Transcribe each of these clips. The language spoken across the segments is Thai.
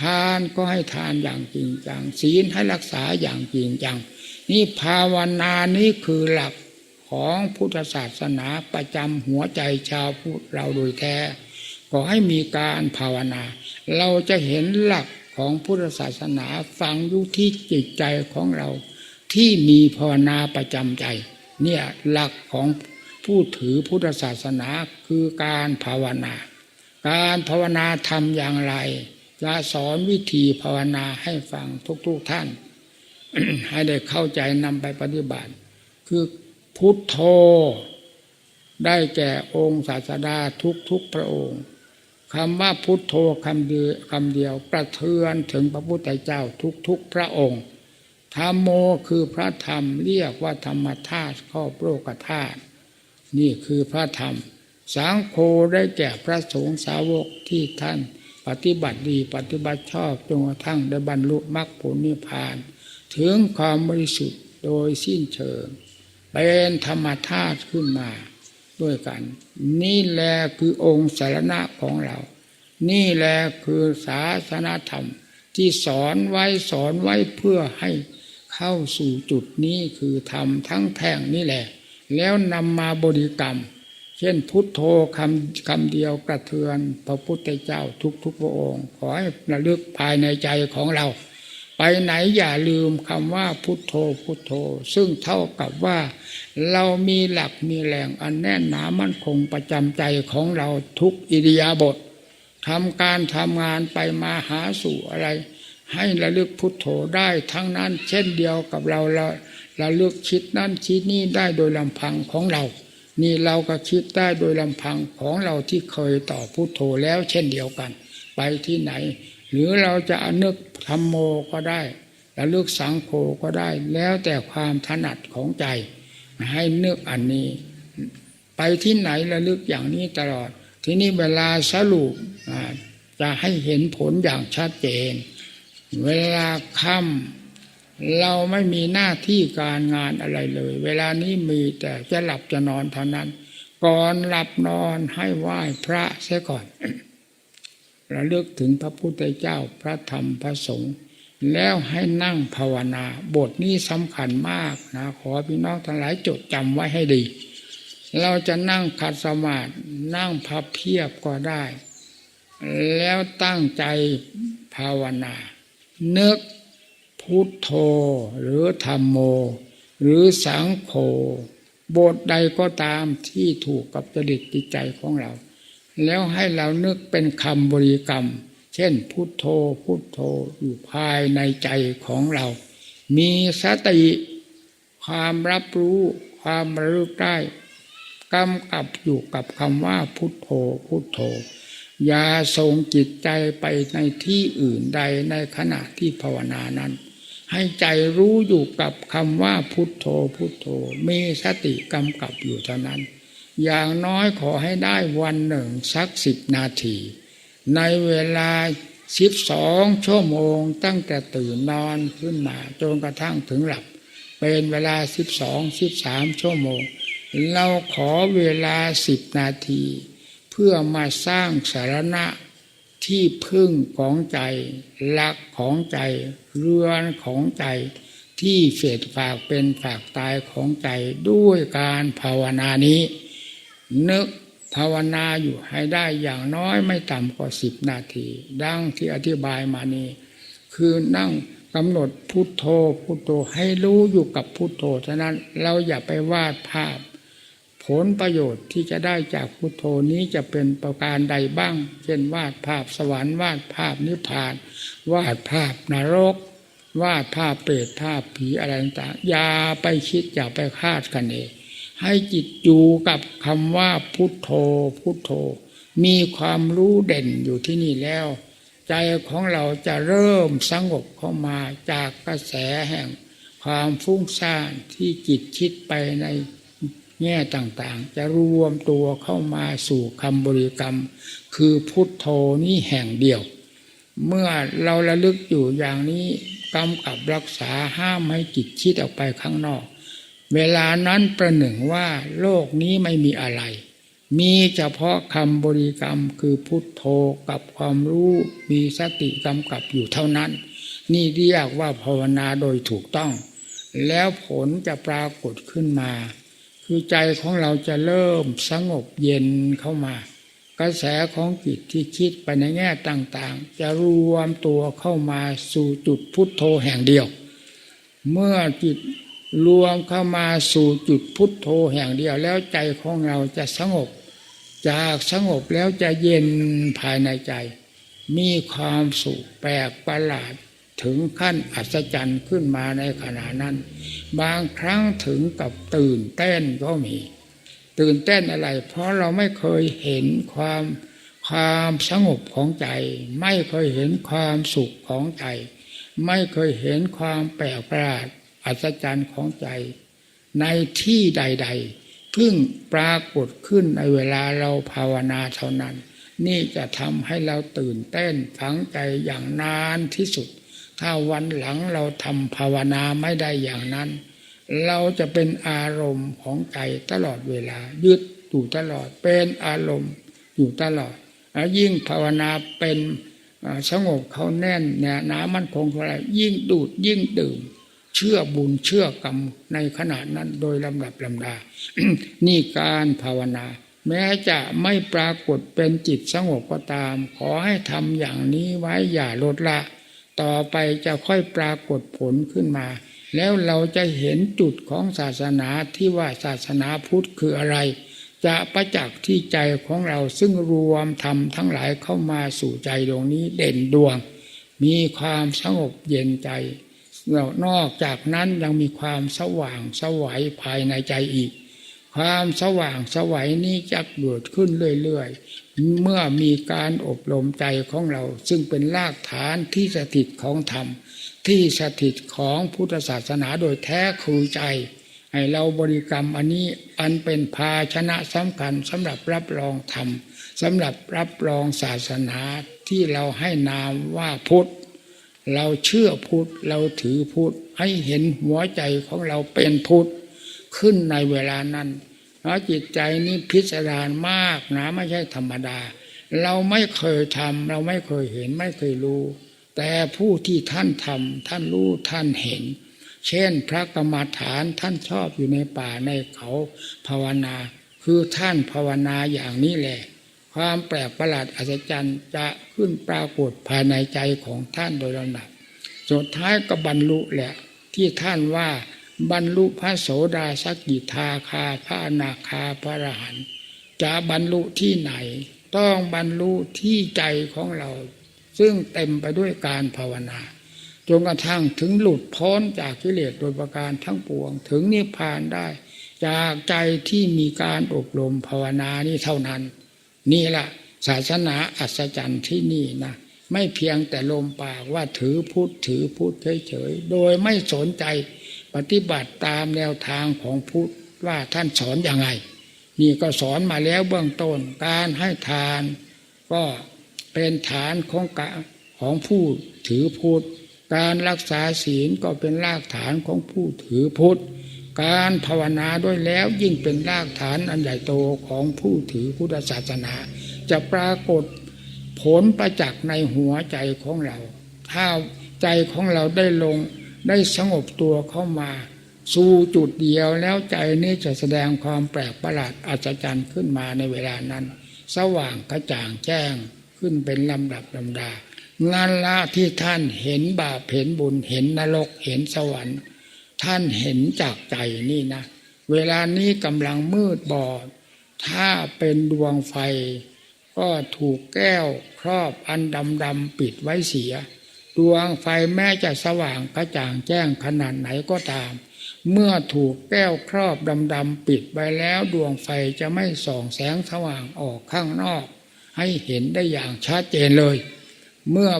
ทานก็ให้ทานอย่างจริงจังศีลให้รักษาอย่างจริงจัง นี่ภาวนานี้คือหลักของพุทธศาสนาประจำหัวใจชาวพุทธเราโดยแท้ขอให้มีการภาวนา เราจะเห็นหลักของพุทธศาสนาฝังอยู่ที่จิตใจของเรา ที่มีภาวนาประจำใจ เนี่ยหลักของผู้ถือพุทธศาสนาคือการภาวนา การภาวนาทำอย่างไร จะสอนวิธีภาวนาให้ฟังทุกๆทท่าน ให้ได้เข้าใจนำไปปฏิบัติ คือพุทโธ ได้แก่องค์ศาสดาทุกๆพระองค์คำว่าพุทโธคำเดียวคำเดียวประเทือนถึงพระพุทธเจ้าทุกๆพระองค์ธรรมโมคือพระธรรมเรียกว่าธรรมธาตุครอบโลกธาตุนี่คือพระธรรม สังโฆได้แก่พระสงฆ์สาวกที่ท่าน ปฏิบัติดีปฏิบัติชอบจนกระทั่งได้บรรลุมรรคผลนิพพาน ถึงความบริสุทธิ์โดยสิ้นเชิง เป็นธรรมธาตุขึ้นมาด้วยกัน นี่แหละคือองค์สารณะของเรา นี่แหละคือศาสนาธรรม ที่สอนไว้สอนไว้เพื่อให้เข้าสู่จุดนี้คือธรรมทั้งแท่งนี่แหละ แล้วนำมาบริกรรม เช่นพุทโธคำคำเดียวกระเทือนพระพุทธเจ้าทุกทุกพระองค์ ขอให้ระลึกภายในใจของเรา ไปไหนอย่าลืมคำว่าพุทโธพุทโธ ซึ่งเท่ากับว่า เรามีหลักมีแหล่งอันแน่นหนามั่นคงประจำใจของเราทุกอิริยาบถทำการทำงานไปมาหาสู่อะไร ให้ระลึกพุทโธได้ทั้งนั้น เช่นเดียวกับเราเราระลึกคิดนั่นคิดนี่ได้โดยลำพังของเรา นี่เราก็คิดได้โดยลำพังของเราที่เคยต่อพุทโธแล้วเช่นเดียวกัน ไปที่ไหน หรือเราจะอนึกธรรมโมก็ได้ระลึกสังโฆก็ได้ แล้วแต่ความถนัดของใจ ให้นึกอันนี้ ไปที่ไหนระลึกอย่างนี้ตลอด ทีนี้เวลาสรุปจะให้เห็นผลอย่างชัดเจน เวลาค่ำ เราไม่มีหน้าที่การงานอะไรเลย เวลานี้มีแต่จะหลับจะนอนเท่านั้น ก่อนหลับนอนให้ไหว้พระเสียก่อนระลึกถึงพระพุทธเจ้าพระธรรมพระสงฆ์แล้วให้นั่งภาวนา บทนี้สำคัญมากนะขอพี่น้องทั้งหลายจดจำไว้ให้ดี เราจะนั่งขัดสมาธินั่งพับเพียบก็ได้ แล้วตั้งใจภาวนา นึก พุทโธหรือธรรมโม หรือสังโฆบทใดก็ตามที่ถูกกับจริตจิตใจของเรา แล้วให้เรานึกเป็นคำบริกรรม เช่นพุทโธพุทโธอยู่ภายในใจของเรา มีสติความรับรู้ความระลึกได้กำกับอยู่กับคำว่าพุทโธพุทโธอย่าส่งจิตใจไปในที่อื่นใดในขณะที่ภาวนานั้น ให้ใจรู้อยู่กับคำว่าพุทโธพุทโธมีสติกำกับอยู่เท่านั้น อย่างน้อยขอให้ได้วันหนึ่งสักสิบนาที ในเวลาสิบสองชั่วโมงตั้งแต่ตื่นนอนขึ้นมาจนกระทั่งถึงหลับ เป็นเวลาสิบสองสิบสามชั่วโมง เราขอเวลาสิบนาที เพื่อมาสร้างสารณะ ที่พึ่งของใจหลักของใจ เรือนของใจที่เฟดฝากเป็นฝากตายของใจด้วยการภาวนานี้ นึกภาวนาอยู่ให้ได้อย่างน้อยไม่ต่ำกว่าสิบนาที ดังที่อธิบายมานี้ คือนั่งกำหนดพุทโธพุทโธให้รู้อยู่กับพุทโธฉะนั้นเราอย่าไปวาดภาพ ผลประโยชน์ที่จะได้จากพุทโธนี้จะเป็นประการใดบ้าง เช่นวาดภาพสวรรค์วาดภาพนิพพาน วาดภาพนรก วาดภาพเปรตภาพผีอะไรต่างๆอย่าไปคิดอย่าไปคาดกันเองให้จิตอยู่กับคำว่าพุทโธพุทโธ มีความรู้เด่นอยู่ที่นี่แล้ว ใจของเราจะเริ่มสงบเข้ามาจากกระแสแห่ง ความฟุ้งซ่านที่จิตคิดไปใน แง่ต่างๆ จะรวมตัวเข้ามาสู่คำบริกรรม คือพุทโธนี้แห่งเดียว เมื่อเราระลึกอยู่อย่างนี้กำกับรักษาห้ามให้จิตคิดออกไปข้างนอก เวลานั้นประหนึ่งว่าโลกนี้ไม่มีอะไร มีเฉพาะคำบริกรรมคือพุทโธกับความรู้มีสติกำกับอยู่เท่านั้น นี่เรียกว่าภาวนาโดยถูกต้อง แล้วผลจะปรากฏขึ้นมา คือใจของเราจะเริ่มสงบเย็นเข้ามา กระแสของจิตที่คิดไปในแง่ต่างๆ จะรวมตัวเข้ามาสู่จุดพุทโธแห่งเดียว เมื่อจิตรวมเข้ามาสู่จุดพุทโธแห่งเดียวแล้วใจของเราจะสงบ จากสงบแล้วจะเย็นภายในใจ มีความสุขแปลกประหลาด ถึงขั้นอัศจรรย์ขึ้นมาในขณะนั้น บางครั้งถึงกับตื่นเต้นก็มี ตื่นเต้นอะไร เพราะเราไม่เคยเห็นความความสงบของใจ ไม่เคยเห็นความสุขของใจ ไม่เคยเห็นความแปลกประหลาดอัศจรรย์ของใจ ในที่ใดๆเพิ่งปรากฏขึ้นในเวลาเราภาวนาเท่านั้น นี่จะทำให้เราตื่นเต้นฝังใจอย่างนานที่สุด ถ้าวันหลังเราทำภาวนาไม่ได้อย่างนั้น เราจะเป็นอารมณ์ของใจตลอดเวลา ยึดอยู่ตลอดเป็นอารมณ์อยู่ตลอดแล้วยิ่งภาวนาเป็นสงบเขาแน่นเนี่ยน้ำมันคงเท่าไรยิ่งดูดยิ่งดื่ม เชื่อบุญเชื่อกรรมในขณะนั้นโดยลำดับลำดา นี่การภาวนา แม้จะไม่ปรากฏเป็นจิตสงบก็ตาม ขอให้ทำอย่างนี้ไว้อย่าลดละ ต่อไปจะค่อยปรากฏผลขึ้นมา แล้วเราจะเห็นจุดของศาสนาที่ว่าศาสนาพุทธคืออะไร จะประจักษ์ที่ใจของเราซึ่งรวมธรรมทั้งหลายเข้ามาสู่ใจดวงนี้เด่นดวง มีความสงบเย็นใจนอกจากนั้นยังมีความสว่างสวัยภายในใจอีก ความสว่างสวัยนี้จะเกิดขึ้นเรื่อยๆ เมื่อมีการอบรมใจของเรา ซึ่งเป็นรากฐานที่สถิตของธรรม ที่สถิตของพุทธศาสนาโดยแท้คือใจ ให้เราบริกรรมอันนี้อันเป็นภาชนะสำคัญสำหรับรับรองธรรมสำหรับรับรองศาสนาที่เราให้นามว่าพุทธเราเชื่อพุทธเราถือพุทธให้เห็นหัวใจของเราเป็นพุทธ ขึ้นในเวลานั้นเพราะจิตใจนี้พิสดารมากนะไม่ใช่ธรรมดา เราไม่เคยทำเราไม่เคยเห็นไม่เคยรู้ แต่ผู้ที่ท่านทำท่านรู้ท่านเห็น เช่นพระกรรมฐานท่านชอบอยู่ในป่าในเขาภาวนา คือท่านภาวนาอย่างนี้แหละ ความแปลกประหลาดอัศจรรย์จะขึ้นปรากฏภายในใจของท่านโดยลำดับสุดท้ายก็บรรลุแหละที่ท่านว่า บรรลุพระโสดาสกิทาคาพระอนาคาพระอรหันต์จะบรรลุที่ไหน ต้องบรรลุที่ใจของเรา ซึ่งเต็มไปด้วยการภาวนาจนกระทั่งถึงหลุดพ้นจากกิเลสโดยประการทั้งปวง ถึงนิพพานได้ จากใจที่มีการอบรมภาวนานี้เท่านั้น นี่แหละศาสนาอัศจรรย์ที่นี่นะไม่เพียงแต่ลมปากว่าถือพุทธถือพุทธเฉยๆโดยไม่สนใจ ปฏิบัติตามแนวทางของพุทธว่าท่านสอนอย่างไง นี่ก็สอนมาแล้วเบื้องต้นการให้ทาน ก็เป็นฐานของกะของผู้ถือพุทธการรักษาศีลก็เป็นรากฐานของผู้ถือพุทธการภาวนาด้วยแล้วยิ่งเป็นรากฐานอันใหญ่โตของผู้ถือพุทธศาสนา จะปรากฏผลประจักษ์ในหัวใจของเรา ถ้าใจของเราได้ลง ได้สงบตัวเข้ามาสู่จุดเดียวแล้วใจนี้จะแสดงความแปลกประหลาดอัศจรรย์ขึ้นมาในเวลานั้น สว่างกระจ่างแจ้งขึ้นเป็นลำดับลำดา งานละที่ท่านเห็นบาปเห็นบุญเห็นนรกเห็นสวรรค์ ท่านเห็นจากใจนี่นะ เวลานี้กำลังมืดบอด ถ้าเป็นดวงไฟ ก็ถูกแก้วครอบอันดำดำปิดไว้เสีย ดวงไฟแม้จะสว่างกระจ่างแจ้งขนาดไหนก็ตาม เมื่อถูกแก้วครอบดำดำปิดไว้แล้วดวงไฟจะไม่ส่องแสงสว่างออกข้างนอก ให้เห็นได้อย่างชัดเจนเลย เมื่อ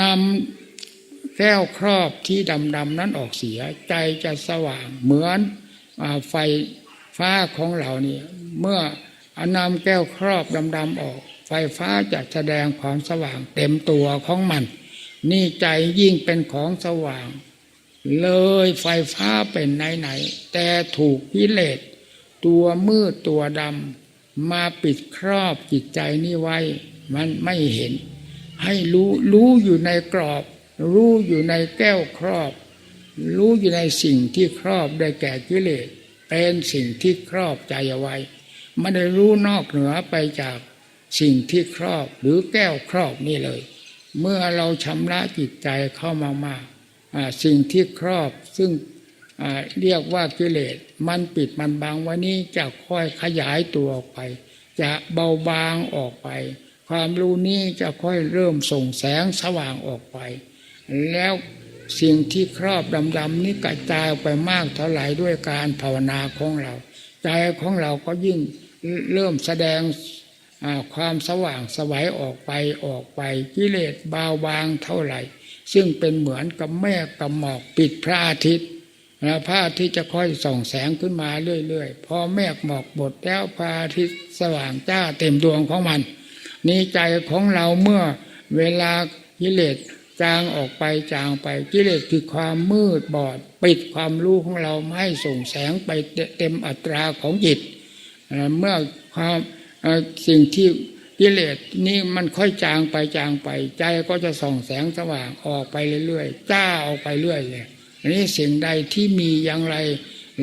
นำแก้วครอบที่ดำดำนั้นออกเสียใจจะสว่างเหมือนอไฟฟ้าของเราเนี่ยเมื่ออนำแก้วครอบดำๆออก ฟฟ้าจะแสดงความสว่างเต็มตัวของมัน นี่ใจยิ่งเป็นของสว่าง เลยไฟฟ้าเป็นไหนๆแต่ถูกกิเลสตัวมืดตัวดำมาปิดครอบจิตใจนี้ไว้ มันไม่เห็น ให้รู้รู้อยู่ในกรอบ รู้อยู่ในแก้วครอบ รู้อยู่ในสิ่งที่ครอบได้แก่กิเลสเป็นสิ่งที่ครอบใจเอาไว้ไม่ได้รู้นอกเหนือไปจาก สิ่งที่ครอบหรือแก้วครอบนี่เลย เมื่อเราชำระจิตใจเข้ามามากสิ่งที่ครอบซึ่งเรียกว่ากิเลสมันปิดมันบังวันนี้จะค่อยขยายตัวออกไป จะเบาบางออกไป ความรู้นี้จะค่อยเริ่มส่งแสงสว่างออกไป แล้วสิ่งที่ครอบดำๆนี้กระจายออกไปมากเท่าไหร่ด้วยการภาวนาของเรา ใจของเราก็ยิ่งเริ่มแสดง ความสว่างสวัยออกไปออกไปกิเลสเบาบางเท่าไหร่ ซึ่งเป็นเหมือนกับแม่กับหมอกปิดพระอาทิตย์นะพระอาทิตย์จะค่อยส่องแสงขึ้นมาเรื่อยๆ พอแมกหมอกบดแล้วพระอาทิตย์สว่างจ้าเต็มดวงของมันนี่ใจของเราเมื่อเวลากิเลสจางออกไปจางไปกิเลสคือความมืดบอด ปิดความรู้ของเราไม่ให้ส่งแสงไปเต็มอัตราของจิตเมื่อความ สิ่งที่กิเลสนี่มันค่อยจางไปจางไป ใจก็จะส่องแสงสว่างออกไปเรื่อยๆจ้าออกไปเรื่อยเลยอันนี้สิ่งใดที่มีอย่างไร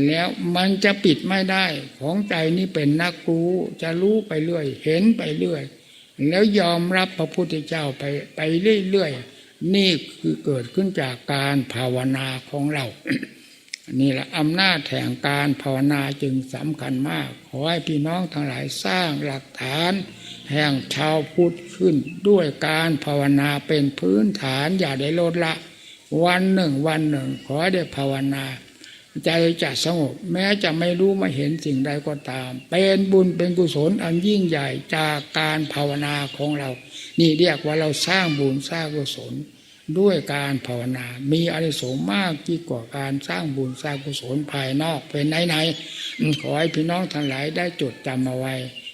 แล้วมันจะปิดไม่ได้ ของใจนี่เป็นนักรู้จะรู้ไปเรื่อย เห็นไปเรื่อย แล้วยอมรับพระพุทธเจ้าไปไปเรื่อยๆนี่คือเกิดขึ้นจากการภาวนาของเรา นี่แหละอำนาจแห่งการภาวนาจึงสำคัญมาก ขอให้พี่น้องทั้งหลายสร้างหลักฐาน แห่งชาวพุทธขึ้น ด้วยการภาวนาเป็นพื้นฐานอย่าได้ลดละ วันหนึ่งวันหนึ่ง ขอได้ภาวนา ใจจะสงบแม้จะไม่รู้ไม่เห็นสิ่งใดก็ตาม เป็นบุญเป็นกุศลอันยิ่งใหญ่จากการภาวนาของเรา นี่เรียกว่าเราสร้างบุญสร้างกุศล ด้วยการภาวนา มีอริสงส์มากยิ่กว่าการสร้างบุญสร้างกุศลภายนอกเป็นไหนๆขอให้พี่น้องทั้งหลายได้จดจำเอาไว้